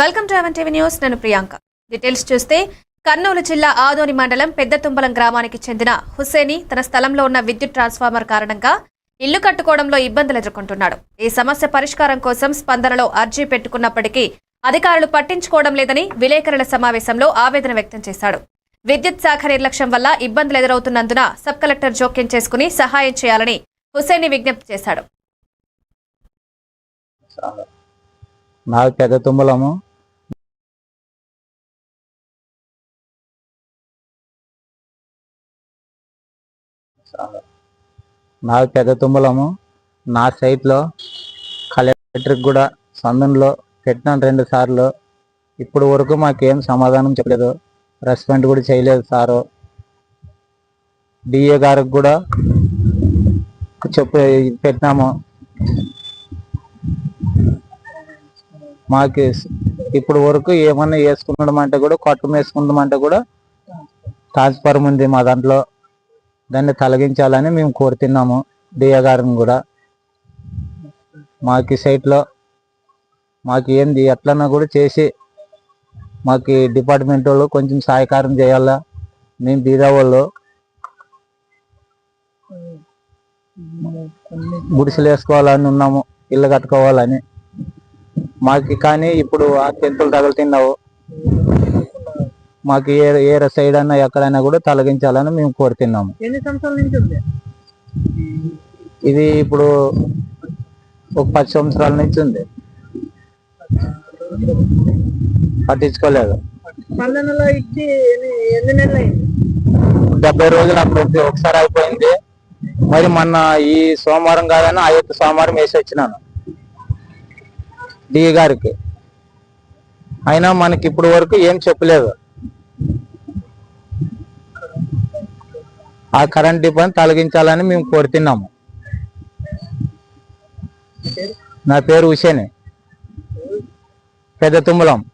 Welcome to even TV news నేను Priyanka. Details చూస్తే కర్నూలు జిల్లా ఆదోని మండలం పెద్దతుంబలం గ్రామానికి చెందిన హుస్సేని తన స్థలంలో ఉన్న విద్యుత్ ట్రాన్స్ఫార్మర్ కారణంగా ఇల్లు కట్టుకోవడంలో ఇబ్బందులు ఎదుర్కొంటున్నాడు. ఈ సమస్య పరిష్కారం కోసం స్పందనలో అర్జీ పెట్టుకున్నప్పటికీ అధికారులు పట్టించుకోవడం లేదని విలేకరుల సమావేశంలో ఆవేదన వ్యక్తం చేశాడు. విద్యుత్ శాఖ నిర్లక్ష్యం వల్ల ఇబ్బందులు ఎదురవుతున్నందున సబ్ కలెక్టర్ జోక్యం చేసుకుని సహాయం చేయాలని హుసేని విజ్ఞప్తి చేశాడు. నాకు పెద్ద తుమ్మలము నాకు పెద్ద తుమ్మలము. నా సైట్లో కలెక్టర్కి కూడా సందంలో పెట్టినాను రెండు సార్లు. ఇప్పుడు వరకు మాకేం సమాధానం చెప్పలేదు. రెస్పాండ్ కూడా చేయలేదు సారు. డిఏ గారికి కూడా చెప్పి పెట్టినాము. మాకు ఇప్పుడు వరకు ఏమన్నా వేసుకున్నామంటే కూడా కొట్టం వేసుకుందామంటే కూడా ట్రాన్స్ఫార్మ్ ఉంది మా దాంట్లో. దాన్ని తొలగించాలని మేము కోరుతున్నాము. డిఏ గారిని కూడా. మాకు సైట్లో మాకు ఏంది ఎట్లన్నా కూడా చేసి మాకు డిపార్ట్మెంట్ వాళ్ళు కొంచెం సహాయకారం చేయాలా? మేము బీదా వాళ్ళు. గుడిసెలు వేసుకోవాలని ఉన్నాము ఇల్లు కట్టుకోవాలని. మాకు కానీ ఇప్పుడు ఆ టెంపుల్ తగులుతున్నావు. మాకు ఏ ఏ సైడ్ అన్నా ఎక్కడైనా కూడా తొలగించాలని మేము కోరుతున్నాము. ఎన్ని సంవత్సరాల నుంచి ఉంది? ఇది ఇప్పుడు ఒక పది సంవత్సరాల నుంచి ఉంది. పట్టించుకోలేదు. స్పందనలో ఇచ్చి ఎన్ని ఎన్ని నెలలు అయింది? డెబ్బై రోజులు అప్పుడు ఒకసారి అయిపోయింది. మరి మొన్న ఈ సోమవారం కాదని ఆ యొక్క సోమవారం వేసి వచ్చినాను. డి గారికి. అయినా మనకి ఇప్పుడు వరకు ఏం చెప్పలేదు. ఆ కరెంట్ డిపోని తొలగించాలని మేము కోరుతున్నాము. నా పేరు హుసేన్ పెద్ద తుమ్మలం.